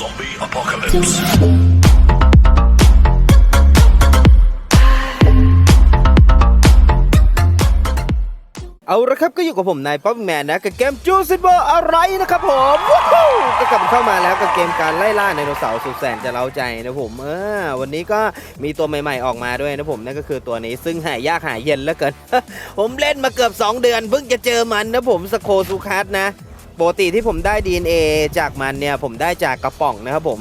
Zombie apocalypse. เอาละครับก็อยู่กับผมนายป๊อปแมนนะกับเกมจูซิเบอร์อะไรนะครับผมวู้ฮู้ก็กลับเข้ามาแล้วกับเกมการไล่ล่าไดโนเสาร์สุดแสนจะเล้าใจนะผมเออวันนี้ก็มีตัวใหม่ๆออกมาด้วยนะผมนั่นก็คือตัวนี้ซึ่งหายากหายเย็นเหลือเกิน ผมเล่นมาเกือบ 2 เดือนเพิ่งจะเจอมันนะผมสโคซูคัสนะ ปกติที่ผมได้ DNA จากมันเนี่ยผมได้จากกระป๋องนะครับผม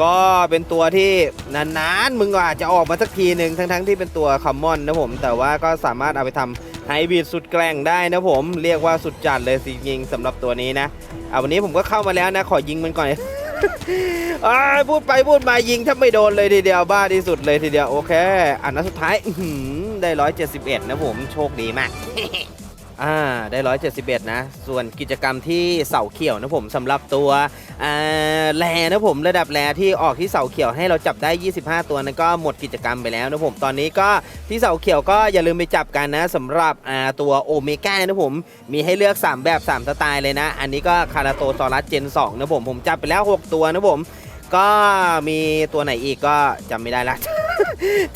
ก็เป็นตัวที่นานๆมึงอาจจะออกมาสักทีหนึ่งทั้งๆที่เป็นตัวคอมมอนนะผม แต่ว่าก็สามารถเอาไปทำไฮบริดสุดแกร่งได้นะผม เรียกว่าสุดจัดเลยจริงๆสำหรับตัวนี้นะเอาวันนี้ผมก็เข้ามาแล้วนะ ขอยิงมันก่อนอพูดไปพูดมายิงถ้าไม่โดนเลยทีเดียวบ้าที่สุดเลยทีเดียวโอเค อันนั้นสุดท้ายอื้อหือได้ 171 นะผมโชคดีมาก อ่าได้ 171 นะ ส่วนกิจกรรมที่เสาเขียวนะผมสำหรับตัวอ่าแลนะผมระดับแลที่ออกที่เสาเขียวให้เราจับได้ 25 ตัวนั้นก็หมดกิจกรรมไปแล้วนะผมตอนนี้ก็ที่เสาเขียวก็อย่าลืมไปจับกันนะสำหรับอ่าตัวโอเมก้านะผมมีให้เลือก 3 แบบ 3 สไตล์เลยนะ อันนี้ก็คาราโตซอรัสเจน2นะผมผมจับไปแล้ว 6 ตัวนะผมก็มีตัวไหนอีกก็จำไม่ได้ละ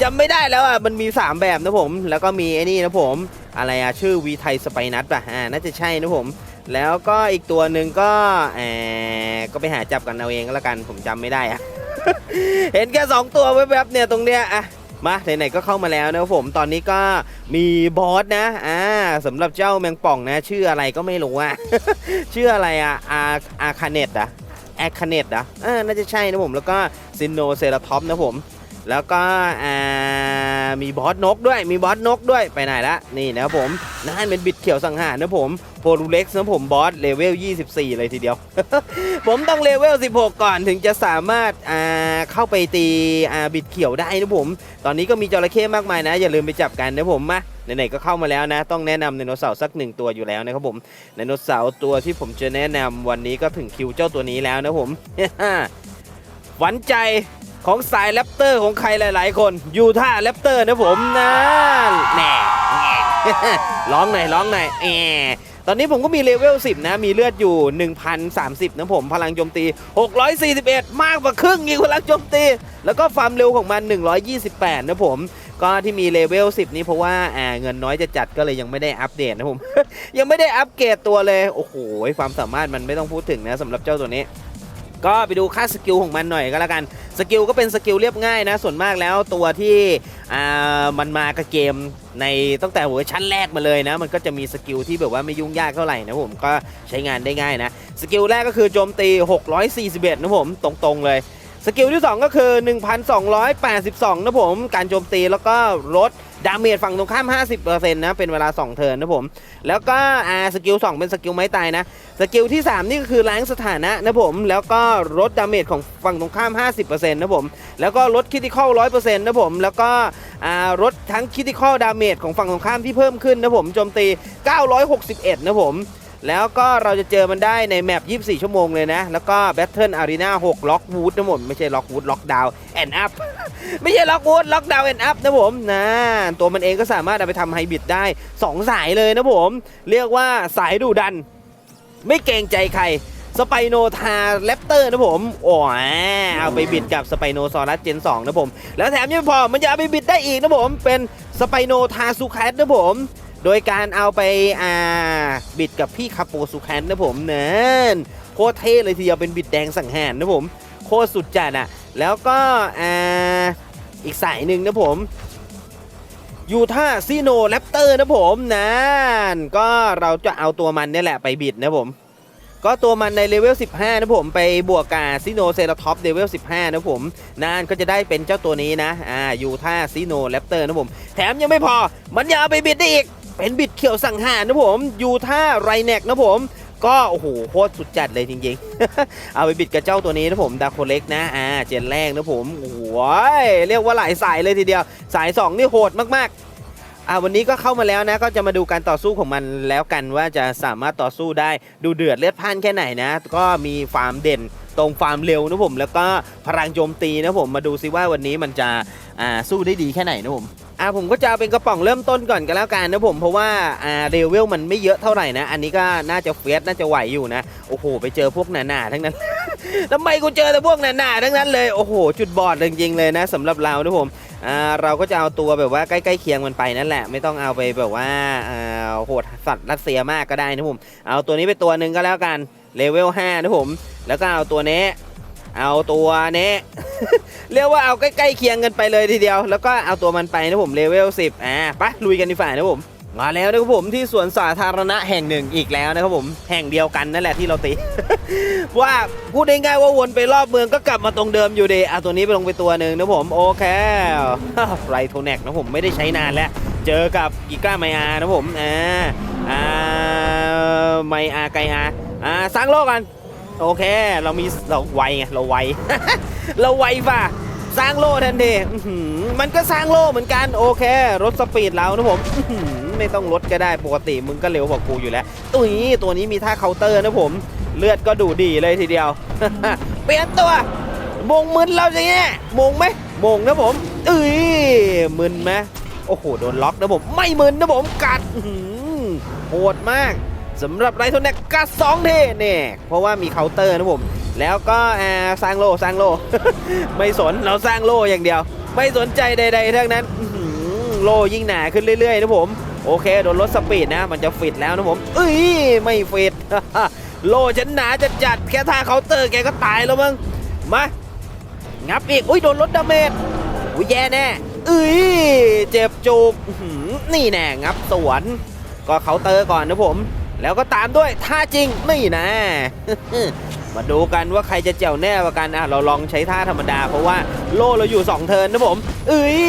จำไม่ได้แล้วอะมันมี 3 แบบนะผม แล้วก็มีไอ้นี่นะผม อะไรอะชื่อวีไทยสไปนัทป่ะอ่าน่าจะใช่นะผม แล้วก็อีกตัวหนึ่งก็แอบก็ไปหาจับกันเอาเองก็แล้วกันผมจำไม่ได้อะเห็นแค่2ตัวแวบๆเนี่ยตรงเนี้ยอะมาไหนๆก็เข้ามาแล้วนะผมตอนนี้ก็มีบอสนะอ่าสำหรับเจ้าแมงป่องนะ ชื่ออะไรก็ไม่รู้อะชื่ออะไรอะอาอาคาเนตอะแอคาเนตอะอ่าน่าจะใช่นะผมแล้วก็ซินโนเซราทอปนะผม แล้วก็มีบอสนกด้วยมีบอสนกด้วยไปไหนละนี่นะครับผมนั่นเป็นบิดเขียวสังหารนะผมโพลูเล็กซ์นะผมบอสเลเวล 24 เลยทีเดียว ผมต้องเลเวล 16 ก่อนถึงจะสามารถาเข้าไปตีบิดเขียวได้นะผม ตอนนี้ก็มีจระเข้มากมายนะ อย่าลืมไปจับกันนะผมมาไหนๆก็เข้ามาแล้วนะ ต้องแนะนำไดโนเสาร์สักหนึ่งตัวอยู่แล้วนะครับผมไดโนเสาร์ตัวที่ผมจะแนะนำวันนี้ก็ถึงคิวเจ้าตัวนี้แล้วนะผมหวันใจ ของสายแรปเตอร์ของใครหลาย ๆ คนยูท่าแรปเตอร์นะผมนะแน่ร้องหน่อยร้องหน่อยแอตอนนี้ผมก็มีเลเวล 10 นะ มีเลือดอยู่ 1,030 นะผม พลังโจมตี 641 มากกว่าครึ่งอีกพลังโจมตี แล้วก็ความเร็วของมัน 128 นะผม ก็ที่มีเลเวล 10 นี้เพราะว่าอ่าเงินน้อยจะจัดก็เลยยังไม่ได้อัปเดตนะผม ยังไม่ได้อัปเกรดตัวเลย โอ้โห ความสามารถมันไม่ต้องพูดถึงนะสำหรับเจ้าตัวนี้ ก็ไปดูค่าสกิลของมันหน่อยก็แล้วกันสกิลก็เป็นสกิลเรียบง่ายนะ ส่วนมากแล้วตัวที่อ่ามันมากับเกมในตั้งแต่เวอร์ชันแรกมาเลยนะ มันก็จะมีสกิลที่แบบว่าไม่ยุ่งยากเท่าไหร่นะผมก็ใช้งานได้ง่ายนะ สกิลแรกก็คือโจมตี 641 นะผมตรงๆเลย สกิลที่ 2 ก็คือ 1,282 นะผมการโจมตีแล้วก็ลด ดาเมจฝั่งตรงข้าม 50%นะเป็นเวลา 2 เทิร์นนะผม แล้วก็อ่าสกิล 2 เป็นสกิลไม้ตายนะ สกิลที่ 3 นี่ก็คือล้างสถานะนะผม แล้วก็ลดดาเมจของฝั่งตรงข้าม 50%นะผม แล้วก็ลดคิติคอล100%นะผม แล้วก็อ่าลดทั้งคิติคอลดาเมจของฝั่งตรงข้ามที่เพิ่มขึ้นนะผมโจมตี 961 นะผม แล้วก็เราจะเจอมันได้ในแมป 24 ชั่วโมงเลยนะ แล้วก็ Battle Arena 6ล็อกวูดนะผมไม่ใช่ล็อกวูดล็อกดาวแอนอัพไม่ใช่ล็อกวูดล็อกดาวแอนอัพนะผมนะตัวมันเองก็สามารถเอาไปทำไฮบริดได้ 2 สายเลยนะผม เรียกว่าสายดุดัน ไม่เกรงใจใครสไปโนทาแรปเตอร์นะผม โอ้ยเอาไปบิดกับสไปโนซอรัสเจน 2 นะผม แล้วแถมยังพอมันจะเอาไปบิดได้อีกนะผม เป็นสไปโนทาซูคัสนะผม โดยการเอาไปอ่าบิดกับพี่คาโปซูแคนนะผมเนินโคตรเท่เลยทีเดียวเป็นบิดแดงสังหารนะผมโคตรสุดจัดอะแล้วก็อ่าอีกสายหนึ่งนะผมยูท่าซีโนแรปเตอร์นะผมนั่นก็เราจะเอาตัวมันนี่แหละไปบิดนะผม ก็ตัวมันในเลเวล 15 นะผมไปบวกกับซีโนเซราท็อปเลเวล 15 นะผมนั่นก็จะได้เป็นเจ้าตัวนี้นะอ่ายูท่าซีโนแรปเตอร์นะผม แถมยังไม่พอมันยังเอาไปบิดได้อีก เป็นบิดเขียวสังหารนะผมยูท่าไรแนกนะผม ก็โอ้โหโคตรสุดจัดเลยจริงๆ เอาไปบิดกับเจ้าตัวนี้นะผมดาโคเล็กนะอ่าเจนแรกนะผมโอ้โหเรียกว่าหลายสายเลยทีเดียว สาย 2 นี่โหดมากๆอ่าวันนี้ก็เข้ามาแล้วนะ ก็จะมาดูการต่อสู้ของมันแล้วกันว่าจะสามารถต่อสู้ได้ดูเดือดเลือดพ่านแค่ไหนนะ ก็มีความเด่นตรงความเร็วนะผมแล้วก็พลังโจมตีนะผมมาดูซิว่าวันนี้มันจะอ่าสู้ได้ดีแค่ไหนนะผม อ่าผมก็จะเอาเป็นกระป๋องเริ่มต้นก่อนกันแล้วกันนะผมเพราะว่าอ่าเรเวลมันไม่เยอะเท่าไหร่นะ อันนี้ก็น่าจะเฟียสน่าจะไหวอยู่นะ โอ้โห ไปเจอพวกหนาๆทั้งนั้น ทำไมกูเจอแต่พวกหนาๆทั้งนั้นเลยโอ้โห จุดบอดจริงๆเลยนะสำหรับเรานะผมอ่าเราก็จะเอาตัวแบบว่าใกล้ๆเคียงมันไปนั่นแหละ ไม่ต้องเอาไปแบบว่าอ่าโหดสัตว์รัสเซียมากก็ได้นะผมเอาตัวนี้ไปตัวหนึ่งก็แล้วกันเลเวล5นะผมแล้วก็เอาตัวนี้ เอาตัวนี้ เรียกว่าเอาใกล้ๆเคียงกันไปเลยทีเดียว แล้วก็เอาตัวมันไปนะผมเลเวล10อ่าไปลุยกันดีฝ่านะผมมาแล้วนะครับผมที่สวนสาธารณะแห่งหนึ่งอีกแล้วนะครับผมแห่งเดียวกันนั่นแหละที่เราตี ว่าพูดง่ายๆว่าวนไปรอบเมืองก็กลับมาตรงเดิมอยู่ดีเอาตัวนี้ไปลงไปตัวหนึ่งนะผมโอเคไรโทแนกนะผมไม่ได้ใช้นานแล้ว เจอกับกิก้าไมอานะผมอ่าอ่าไมอาไกอาอ่าสร้างโลกกัน โอเค เรามีเราไวไงเราไวเราไวป่ะสร้างโล่ทันทีมันก็สร้างโล่เหมือนกันโอเค รถสปีดเรานะผมไม่ต้องลดก็ได้ปกติมึงก็เร็วกว่ากูอยู่แล้ว ตัวนี้ตัวนี้มีท่าเคาน์เตอร์นะผม เลือดก็ดูดีเลยทีเดียว เปลี่ยนตัวมงมึนเราจะเนี่ยมงไหมมงนะผมเอ้ยมึนไหมโอ้โหโดนล็อกนะผม ไม่มึนนะผมกัดโหดมาก สำหรับไรโทนแนกกัดสองเทเนี่ยเพราะว่ามีเคาน์เตอร์นะผม แล้วก็อ่าสร้างโลสร้างโล ไม่สนเราสร้างโลอย่างเดียว ไม่สนใจใดๆทั้งนั้นโลยิ่งหนาขึ้นเรื่อยๆนะผม โอเคโดนลดสปีดนะ มันจะฟิตแล้วนะผมเอ้ยไม่ฟิตโลฉันหนาจะจัดแค่ท่าเคาน์เตอร์แกก็ตายแล้วมึงมางับอีกอุ้ยโดนลดดาเมจอุ้ยแย่แน่เอ้ยเจ็บจูบนี่แน่งับสวนก็เคาน์เตอร์ก่อนนะผม แล้วก็ตามด้วยท่าจริงนี่นะ มาดูกันว่าใครจะเจ๋วแน่กว่ากันอะเราลองใช้ท่าธรรมดา เพราะว่าโล่เราอยู่ 2 เทินนะผมเอ้ย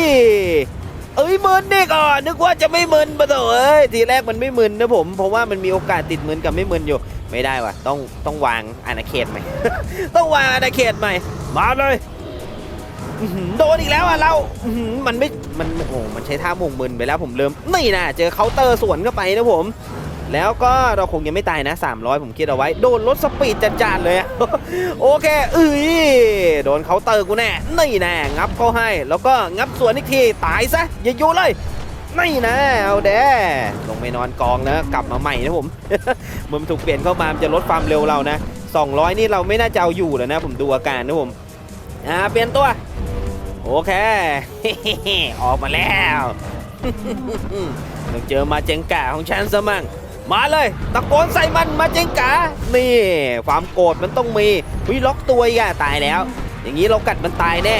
เอ้ยมึนนี่ก่อนึกว่าจะไม่มึนปะโถเอ้ยทีแรกมันไม่มึนนะผม เพราะว่ามันมีโอกาสติดมึนกับไม่มึนอยู่ ไม่ได้ว่ะต้องต้องวางอาณาเขตใหม่ต้องวางอาณาเขตใหม่มาเลยโดนอีกแล้วอะเรา มันไม่ มันโอ้มันใช้ท่ามงมึนไปแล้วผมเริ่ม นี่นะเจอเคาน์เตอร์สวนเข้าไปนะผม แล้วก็เราคงยังไม่ตายนะ 300 ผมคิดเอาไว้ โดนลดสปีดจัดๆเลยโอเคเอ้ยโดนเขาเตอร์กูแน่นี่แน่งับเขาให้ แล้วก็งับสวนอีกทีตายซะอย่าอยู่เลยนี่นะเอาแด้ลงไปนอนกองนะกลับมาใหม่นะผมมันถูกเปลี่ยนเข้ามามันจะลดความเร็วเรานะ 200 นี่เราไม่น่าจะเอาอยู่แล้วนะ ผมดูอาการนะผมอ่าเปลี่ยนตัวโอเคออกมาแล้วต้องเจอมาเจงกาของฉันซะมั่ง มาเลยตะโกนใส่มันมาเจงกานี่ความโกรธมันต้องมีวิล็อกตัวอีกอะตายแล้ว อย่างนี้เรากัดมันตายแน่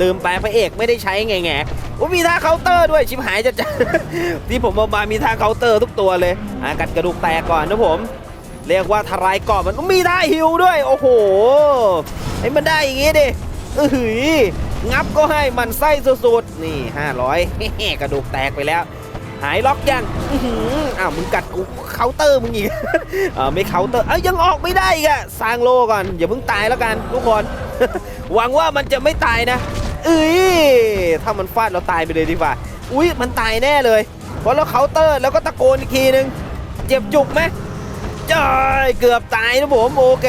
ลืมไปพระเอกไม่ได้ใช้ไงไงโอ้มีท่าเคาน์เตอร์ด้วยชิบหายจะจะที่ผมเอามามีท่าเคาน์เตอร์ทุกตัวเลยอะกัดกระดูกแตกก่อนนะผม เรียกว่าทลายเกาะมันก็มีท่าฮิวด้วย โอ้โหไอ้มันได้อย่างงี้ดิเออหืองับก็ให้มันไส้สุดๆนี่ 500กระดูกแตกไปแล้ว หายล็อกยังอื้ออ้าวมึงกัดกูเคาน์เตอร์มึงอีกเออไม่เคาน์เตอร์เอ้ยยังออกไม่ได้อีกอะสร้างโลก่อนอย่าเพิ่งตายแล้วกันทุกคน หวังว่ามันจะไม่ตายนะเอ้ยถ้ามันฟาดเราตายไปเลยดีกว่า อุ้ยมันตายแน่เลย เพราะเราเคาน์เตอร์แล้วก็ตะโกนอีกทีนึงเจ็บจุกไหมจ้ายเกือบตายนะผมโอเค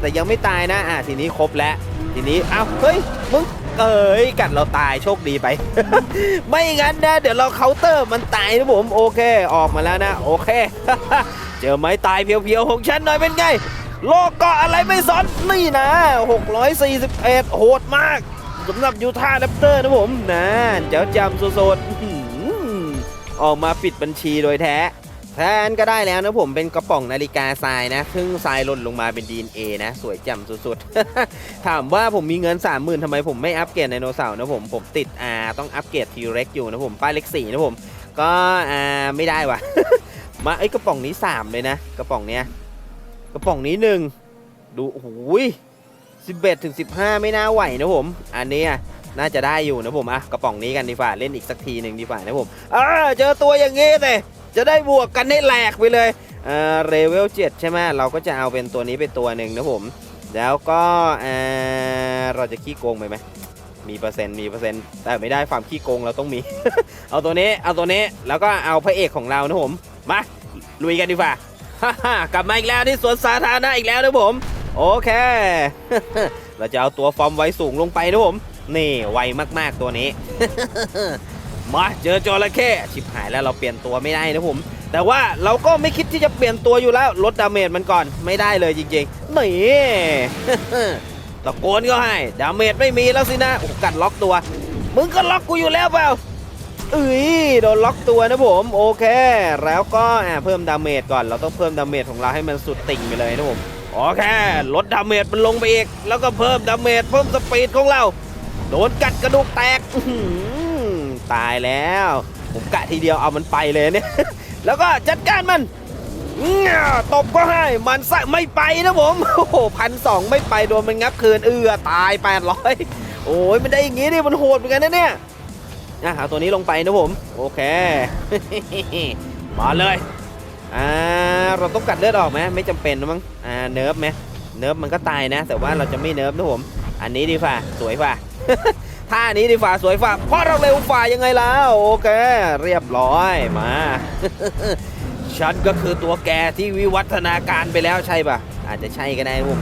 แต่ยังไม่ตายนะอะทีนี้ครบแล้วทีนี้อ้าวเฮ้ยมึง เอ้ยกัดเราตายโชคดีไป ไม่งั้นนะ เดี๋ยวเราเคาน์เตอร์มันตายนะผมโอเค ออกมาแล้วนะ โอเค เจอไม้ตายเพียวๆของฉันหน่อยเป็นไง โลกเกาะอะไรไม่สนนี่นะ641โหดมากสำหรับยูท่าห์แรปเตอร์นะผมนะเจ้าจำโซดออกมาปิดบัญชีโดยแท้ แทนก็ได้แล้วนะผมเป็นกระป๋องนาฬิกาทรายนะซึ่งทรายหล่นลงมาเป็น DNA นะ สวยจำสุดๆ ถามว่าผมมีเงิน 30,000ทำไมผมไม่อัปเกรดไดโนเสาร์นะผมผมติดอ่าต้องอัปเกรดทีเร็กอยู่นะผมป้ายเล็กสี่นะผม ก็อ่าไม่ได้ว่ะมาไอ้กระป๋องนี้ 3 เลยนะ กระป๋องเนี้ยกระป๋องนี้หนึ่งดูโอ้โหสิบเอ็ดถึงสิบห้าไม่น่าไหวนะผม อันนี้น่าจะได้อยู่นะผมอะกระป๋องนี้กันดีกว่าเล่นอีกสักทีหนึ่งดีกว่านะผมอ่าเจอตัวอย่างงี้เลย จะได้บวกกันให้แหลกไปเลยอ่าเรเวลเจ็ดใช่ไหมเราก็จะเอาเป็นตัวนี้เป็นตัวหนึ่งนะผม แล้วก็อ่าเราจะขี้โกงไปไหมมีเปอร์เซ็นต์มีเปอร์เซ็นต์แต่ไม่ได้ความขี้โกงเราต้องมี เอาตัวนี้เอาตัวนี้แล้วก็เอาพระเอกของเรานะผมมาลุยกันดีกว่าากลับมาอีกแล้วที่สวนสาธารณะอีกแล้วนะผม โอเค เราจะเอาตัวฟอร์มไว้สูงลงไปนะผม นี่ไวมากๆตัวนี้ มาเจอจระเข้ชิบหายแล้วเราเปลี่ยนตัวไม่ได้นะผม แต่ว่าเราก็ไม่คิดที่จะเปลี่ยนตัวอยู่แล้วลดดาเมจมันก่อนไม่ได้เลยจริงๆนี่ตะโกนก็ให้ดาเมจไม่มีแล้วสินะกัดล็อกตัว มึงก็ล็อกกูอยู่แล้วเปล่าเอ้ยโดนล็อกตัวนะผมโอเค แล้วก็เพิ่มดาเมจก่อน เราต้องเพิ่มดาเมจของเราให้มันสุดติ่งไปเลยนะผมโอเคลดดาเมจมันลงไปอีก แล้วก็เพิ่มดาเมจเพิ่มสปีดของเรา โดนกัดกระดูกแตก ตายแล้ว ผมกะทีเดียวเอามันไปเลยเนี่ย แล้วก็จัดการมันตบก็ให้มันสะไม่ไปนะผม โอ้โหพันสองไม่ไปโดนมันงับคืนเอือตายแปดร้อยโอ้ยมันได้อย่างงี้นี่มันโหดเหมือนกันนะเนี่ยอะเอาตัวนี้ลงไปนะผม โอเค มาเลยอ่าเราต้องกัดเลือดออกไหมไม่จำเป็นนะมั้งอ่าเนิร์ฟไหมเนิร์ฟมันก็ตายนะ แต่ว่าเราจะไม่เนิร์ฟนะผม อันนี้ดีฝ่าสวยฝ่า ท่านี้ดีฝ่าสวยฝ่าเพราะเราเร็วฝ่ายังไงแล้วโอเค เรียบร้อยมา ฉันก็คือตัวแกที่วิวัฒนาการไปแล้วใช่ป่ะอาจจะใช่ก็ได้นะผม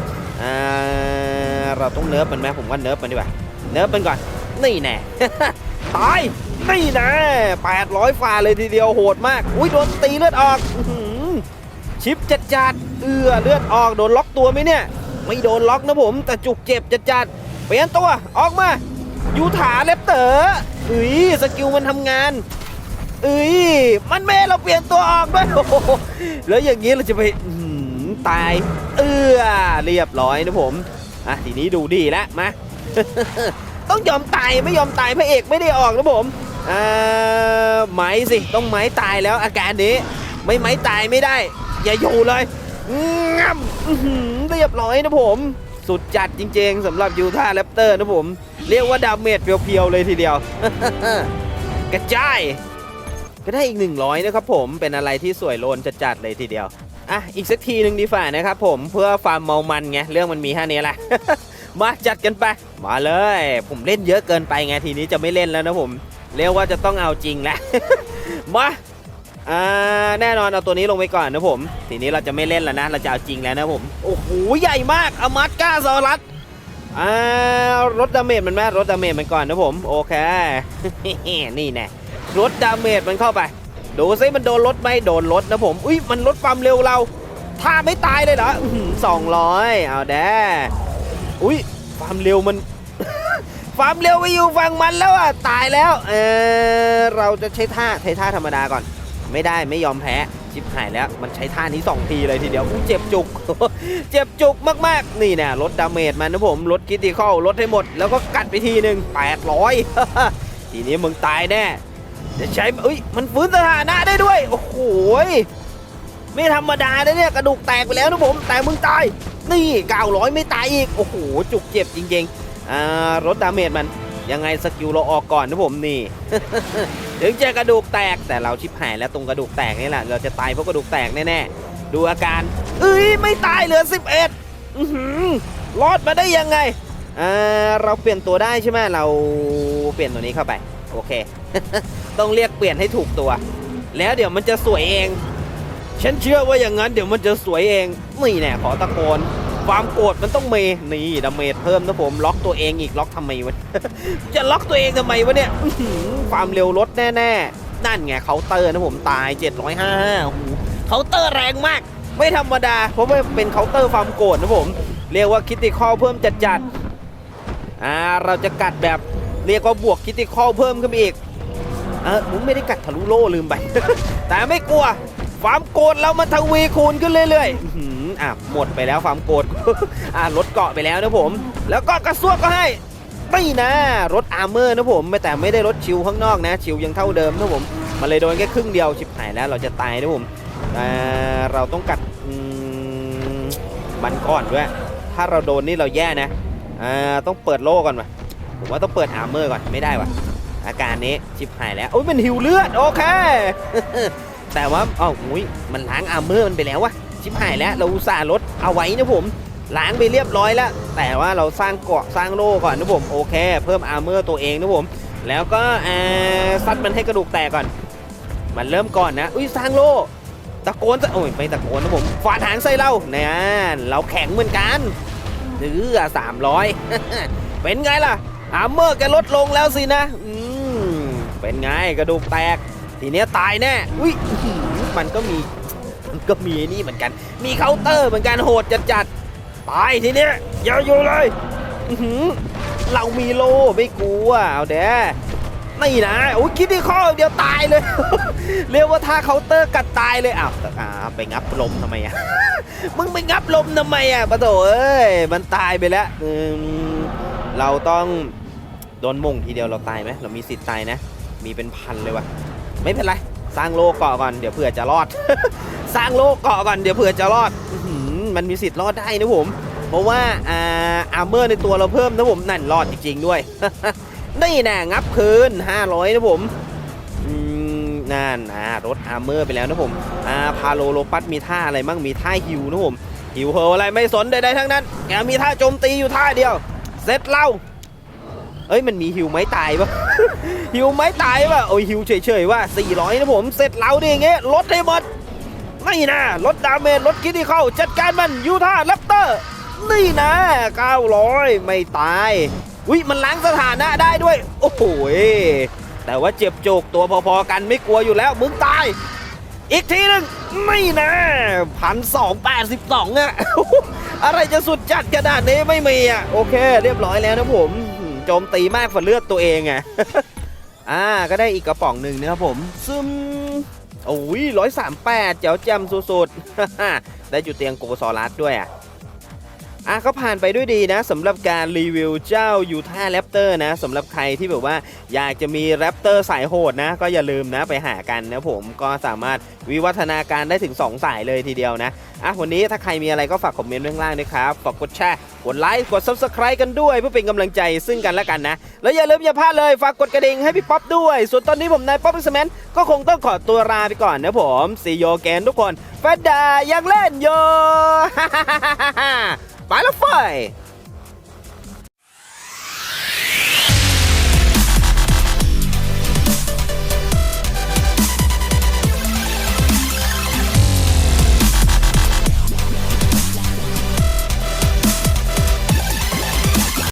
เราต้องเนิร์ฟมันไหมผมว่าเนิร์ฟมันดีกว่าเนิร์ฟมันก่อนนี่แน่ตายนี่แน่800ฝ่าเลยทีเดียวโหดมาก อุ้ยโดนตีเลือดออกชิปจัดจัดเอือเลือดออกโดนล็อกตัวไหมเนี่ย ไม่โดนล็อกนะผม แต่จุกเจ็บจัดจัดเปลี่ยนตัวออกมา ยูถาเลปเต๋ออุ้ยสกิลมันทำงานเอ้ยมันเมเราเปลี่ยนตัวออกด้วยแล้วอย่างนี้เราจะไปตาย เอื้อเรียบร้อยนะผมอะทีนี้ดูดีแล้วมาต้องยอมตายไม่ยอมตายพระเอกไม่ได้ออกนะผมอ่าไม้สิต้องไม้ตายแล้วอาการนี้ ไม่ไม้ตายไม่ได้ อย่าอยู่เลยงับเรียบร้อยนะผม สุดจัดจริงๆสำหรับยูท่าแรปเตอร์นะผม เรียกว่าดาเมจเพียวๆเลยทีเดียว กระจายก็ได้อีก 100 นะครับผมเป็นอะไรที่สวยโลนจัดๆเลยทีเดียว อะ อีกสักทีหนึ่งดีฝ่านะครับผมเพื่อความเมามันไง เรื่องมันมีแค่นี้แหละ มาจัดกันไป มาเลย ผมเล่นเยอะเกินไปไงทีนี้จะไม่เล่นแล้วนะผม เรียกว่าจะต้องเอาจริงแล้ว มา อ่าแน่นอนเอาตัวนี้ลงไปก่อนนะผม ทีนี้เราจะไม่เล่นแล้วนะ เราจะเอาจริงแล้วนะผม โอ้โหใหญ่มากอมัสก้าซอรัสอ่ารถดาเมจมันแม่รถดาเมจมันก่อนนะผม โอเค นี่แน่ลดดาเมจมันเข้าไป ดูซิมันโดนลดไหมโดนลดนะผม อุ้ยมันลดความเร็วเราถ้าไม่ตายเลยเหรอสองร้อยเอาแด้อุ้ยความเร็วมันความเร็วไปอยู่ฝั่งมันแล้วอะตายแล้ว เออเราจะใช้ท่าใช้ท่าธรรมดาก่อน ไม่ได้ไม่ยอมแพ้ชิบหายแล้วมันใช้ท่านี้สองทีเลยทีเดียวเจ็บจุก เจ็บจุกมากๆ นี่นะลดดาเมจมันนะผมลดคิติคอลลดให้หมด แล้วก็กัดไปทีหนึ่ง800 ทีนี้มึงตายแน่จะใช้เอ้ยมันฟื้นสถานะได้ด้วย โอ้โหไม่ธรรมดานะเนี่ยกระดูกแตกไปแล้วนะผม แต่มึงตาย นี่ 900 ไม่ตายอีก โอ้โหจุกเจ็บจริงๆอ่ารถดาเมจมัน ยังไงสกิลเราออกก่อนนะผมนี่ ถึงจะกระดูกแตกแต่เราชิบหายแล้วตรงกระดูกแตกนี่แหละเราจะตายเพราะกระดูกแตกแน่ๆดูอาการเอ้ยไม่ตายเหลือ 11อือหือรอดมาได้ยังไงอ่าเราเปลี่ยนตัวได้ใช่ไหมเราเปลี่ยนตัวนี้เข้าไปโอเค ต้องเรียกเปลี่ยนให้ถูกตัว แล้วเดี๋ยวมันจะสวยเอง ฉันเชื่อว่าอย่างนั้นเดี๋ยวมันจะสวยเองนี่แน่ขอตะโกน ความโกรธมันต้องเมนี่ดาเมจเพิ่มนะผมล็อกตัวเองอีกล็อกทำไมวะจะล็อกตัวเองทำไมวะเนี่ยความเร็วลดแน่ๆนั่นไงเคาน์เตอร์นะผมตาย 755โอ้โหเคาน์เตอร์แรงมาก ไม่ธรรมดา เพราะว่าเป็นเคาน์เตอร์ความโกรธนะผม เรียกว่าคิติคอลเพิ่มจัดๆอ่าเราจะกัดแบบเรียกว่าบวกคิติคอลเพิ่มขึ้นอีกเออผมไม่ได้กัดทะลุโล่ลืมไปแต่ไม่กลัวความโกรธเรามันทวีคูณขึ้นเรื่อยๆ อะหมดไปแล้วความโกรธ อะลดเกาะไปแล้วนะผม แล้วก็กระซวกก็ให้ไม่นะรถอาร์เมอร์นะผมแต่ไม่ได้รถชิวข้างนอกนะ ชิวยังเท่าเดิมนะผมมันเลยโดนแค่ครึ่งเดียวชิบหายแล้วเราจะตายนะผมอ่เราต้องกัดมันก่อนด้วย ถ้าเราโดนนี่เราแย่นะอ่าต้องเปิดโล่ก่อนวะผมว่าต้องเปิดอาร์เมอร์ก่อนไม่ได้วะอาการนี้ชิบหายแล้วโอ้ยมันหิวเลือดโอเคแต่ว่าเอ้าอุ้ยมันล้างอาร์เมอร์มันไปแล้ววะ ชิบหายแล้ว เราอุตส่าห์ลดเอาไว้นะผมล้างไปเรียบร้อยแล้ว แต่ว่าเราสร้างเกาะสร้างโล่ก่อนนะผมโอเค เพิ่มอาร์เมอร์ตัวเองนะผม แล้วก็เออซัดมันให้กระดูกแตกก่อน มันเริ่มก่อนนะ อุ้ยสร้างโล่ตะโกนจะโอ้ยไม่ตะโกนนะผมฝาดหางใส่เราเนี่ยเราแข็งเหมือนกันหรือสามร้อยเป็นไงล่ะอาร์เมอร์แกลดลงแล้วสินะอืมเป็นไงกระดูกแตก ทีเนี้ยตายแน่อุ้ยมันก็มี ก็มีนี่เหมือนกัน มีเคาน์เตอร์เหมือนกันโหดจัดจัดๆ ไปทีเนี้ยอย่าอยู่เลยเรามีโลไม่กลัวเอาเด้นี่นะโอ้ยคิดที่ข้อเดียวตายเลย เรียกว่าท่าเคาน์เตอร์กัดตายเลยอ้าวอ่าไปงับลมทำไมอะมึงไปงับลมทำไมอะปะโถเอ้ยมันตายไปแล้วเราต้องโดนมงทีเดียวเราตายไหมเรามีสิทธิ์ตายนะ มีเป็นพันเลยวะไม่เป็นไรสร้างโลเกาะก่อนเดี๋ยวเผื่อจะรอด สร้างโลกเกาะก่อนเดี๋ยวเผื่อจะรอดมันมีสิทธิ์รอดได้นะผม เพราะว่าอ่าอาร์เมอร์ในตัวเราเพิ่มนะผมนั่นรอดจริงๆด้วยนี่แน่งับคืน500นะผมนั่นรถอาร์เมอร์ไปแล้วนะผมอาพาโลโลปัสมีท่าอะไรมั่งมีท่าฮิวนะผมฮิวเฮออะไรไม่สนใดๆทั้งนั้นแกมีท่าโจมตีอยู่ท่าเดียวเสร็จเราเอ้ยมันมีฮิวไม้ตายปะฮิวไม้ตายปะโอ้ยฮิวเฉยๆว่า400นะผมเสร็จเราดิอย่างเงี้ยลดให้หมด นี่นะลดดาเมจลดคิดที่เข้า จัดการมันยูท่าแรปเตอร์ นี่นะ 900 ไม่ตายอุ้ยมันล้างสถานะได้ด้วย โอ้โหแต่ว่าเจ็บโจกตัวพอๆกันไม่กลัวอยู่แล้วมึงตาย อีกทีหนึ่งไม่นะพันสองแปดสิบสองอะอะไรจะสุดจัดขนาดนี้ไม่มีอะโอเค เรียบร้อยแล้วนะผมโจมตีมากกว่าเลือดตัวเองอะอ่าก็ได้อีกกระป๋องหนึ่งนะครับผมซึม โอ้ยร้อยสามแปดเจ๋วแจมสุดๆ ได้จุดเตียงโกซอรัสด้วยอะ อะก็ผ่านไปด้วยดีนะสำหรับการรีวิวเจ้ายูท่าแรปเตอร์นะสำหรับใครที่แบบว่าอยากจะมีแรปเตอร์สายโหดนะก็อย่าลืมนะไปหากันนะผมก็สามารถวิวัฒนาการได้ถึง 2 สายเลยทีเดียวนะอะวันนี้ถ้าใครมีอะไรก็ฝากคอมเมนต์ไว้ข้างล่างนะครับฝากกดแชร์กดไลค์กด subscribe กันด้วย เพื่อเป็นกำลังใจซึ่งกันและกันนะ แล้วอย่าลืมอย่าพลาดเลยฝากกดกระดิ่งให้พี่ป๊อปด้วย ส่วนตอนนี้ผมนายป๊อปพิสแมนก็คงต้องขอตัวลาไปก่อนนะผมซีโยแกนทุกคนแฟดดายังเล่นโย Palafy!